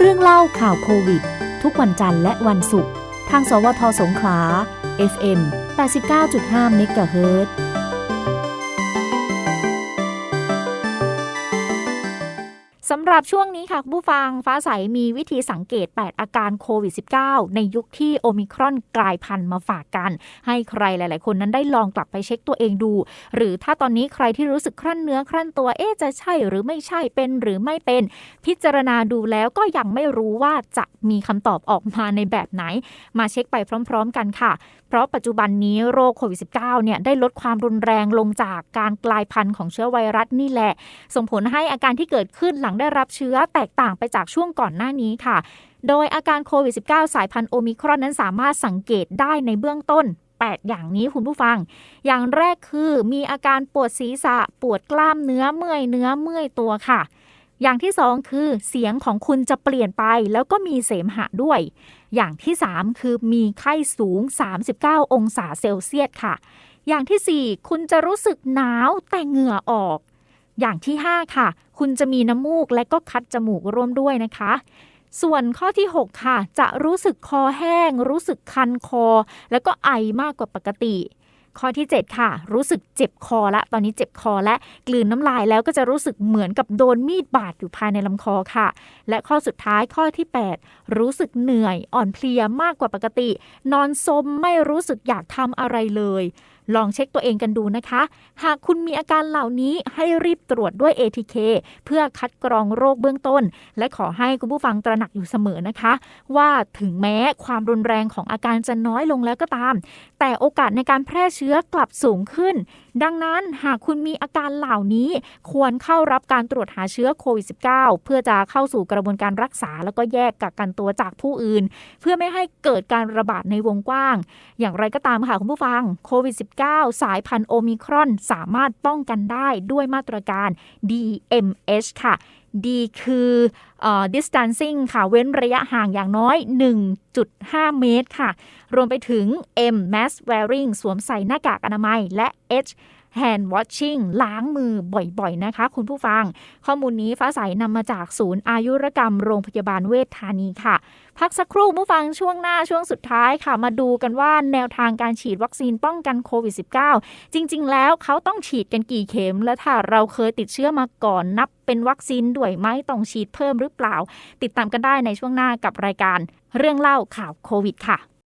เรื่องเล่าข่าวโควิด ทุกวันจันทร์และวันศุกร์ทาง สวทสงขลา FM 89.5เสำหรับช่วงนี้ค่ะคุณผู้ฟังฟ้าใสมีวิธีสังเกต 8 อาการโควิด -19 ในยุคที่โอมิครอนกลายพันธุ์มาฝากกัน ให้ใครหลาย ๆ คนนั้นได้ลองกลับไปเช็คตัวเองดู หรือถ้าตอนนี้ใครที่รู้สึกครั่นเนื้อครั่นตัวเอ๊จะใช่หรือไม่ใช่เป็นหรือไม่เป็น พิจารณาดูแล้วก็ยังไม่รู้ว่าจะมีคำตอบออกมาในแบบไหน มาเช็คไปพร้อม ๆ กันค่ะ เพราะปัจจุบันนี้โรคโควิด -19 เนี่ยได้ลดความรุนแรงลงจากการกลายพันธุ์ของเชื้อไวรัสนี่แหละ ส่งผลให้อาการที่เกิดขึ้นหลังได้รับเชื้อแตกต่างไปจากช่วงก่อนหน้านี้ค่ะ โดยอาการโควิด -19 สายพันธุ์โอมิครอนนั้นสามารถสังเกตได้ในเบื้องต้น 8 อย่างนี้คุณผู้ฟัง อย่างแรกคือมีอาการปวดศีรษะ ปวดกล้ามเนื้อเมื่อยเนื้อเมื่อยตัวค่ะ อย่างที่สองคือ เสียงของคุณจะเปลี่ยนไป แล้วก็มีเสมหะด้วย อย่างที่ 3 คือมีไข้สูง 39 องศาเซลเซียสค่ะอย่างทีสี่4 คุณจะรู้สึกหนาวแต่เหงื่อออก อย่างที่ 5 ค่ะ คุณจะมีน้ำมูกและก็คัดจมูกร่วมด้วยนะคะ ส่วนข้อที่ 6 ค่ะ จะรู้สึกคอแห้ง รู้สึกคันคอ แล้วก็ไอมากกว่าปกติ ข้อที่ 7 ค่ะ รู้สึกเจ็บคอละ ตอนนี้เจ็บคอและกลืนน้ำลายแล้วก็จะรู้สึกเหมือนกับโดนมีดบาดอยู่ภายในลำคอค่ะ และข้อสุดท้ายข้อที่ 8 รู้สึกเหนื่อยอ่อนเพลียมากกว่าปกติ นอนซมไม่รู้สึกอยากทำอะไรเลย ลองเช็คตัวเองกันดูนะคะ หากคุณมีอาการเหล่านี้ให้รีบตรวจด้วย ATK เพื่อคัดกรองโรคเบื้องต้น และขอให้คุณผู้ฟังตระหนักอยู่เสมอนะคะ ว่าถึงแม้ความรุนแรงของอาการจะน้อยลงแล้วก็ตาม แต่โอกาสในการแพร่เชื้อกลับสูงขึ้น ดังนั้นหากคุณมีอาการเหล่านี้ควรเข้ารับการตรวจหาเชื้อโควิด -19 เพื่อจะเข้าสู่กระบวนการรักษา แล้วก็แยกกักกันตัวจากผู้อื่น เพื่อไม่ให้เกิดการระบาดในวงกว้าง อย่างไรก็ตามค่ะคุณผู้ฟังโควิด -19 สายพันธุ์โอมิครอนสามารถป้องกันได้ด้วยมาตรการ DMH ค่ะ D คือเอ่อ distancing ค่ะ เว้นระยะห่างอย่างน้อย 1.5 เมตรค่ะ รวมไปถึง M mask wearing สวมใส่หน้ากากอนามัย และ H hand washing ล้างมือบ่อยๆ นะคะ คุณผู้ฟัง ข้อมูลนี้ฟ้าใสนำมาจากศูนย์อายุรกรรมโรงพยาบาลเวชธานีค่ะ พักสักครู่ผู้ฟังช่วงหน้าช่วงสุดท้ายค่ะ มาดูกันว่าแนวทางการฉีดวัคซีนป้องกันโควิด -19 จริงๆ แล้วเขาต้องฉีดกันกี่เข็ม และถ้าเราเคยติดเชื้อมาก่อนนับเป็นวัคซีนด้วยไหมต้องฉีดเพิ่มหรือรือเปล่า ติดตามกันได้ในช่วงหน้ากับรายการเรื่องเล่าข่าวโควิดค่ะ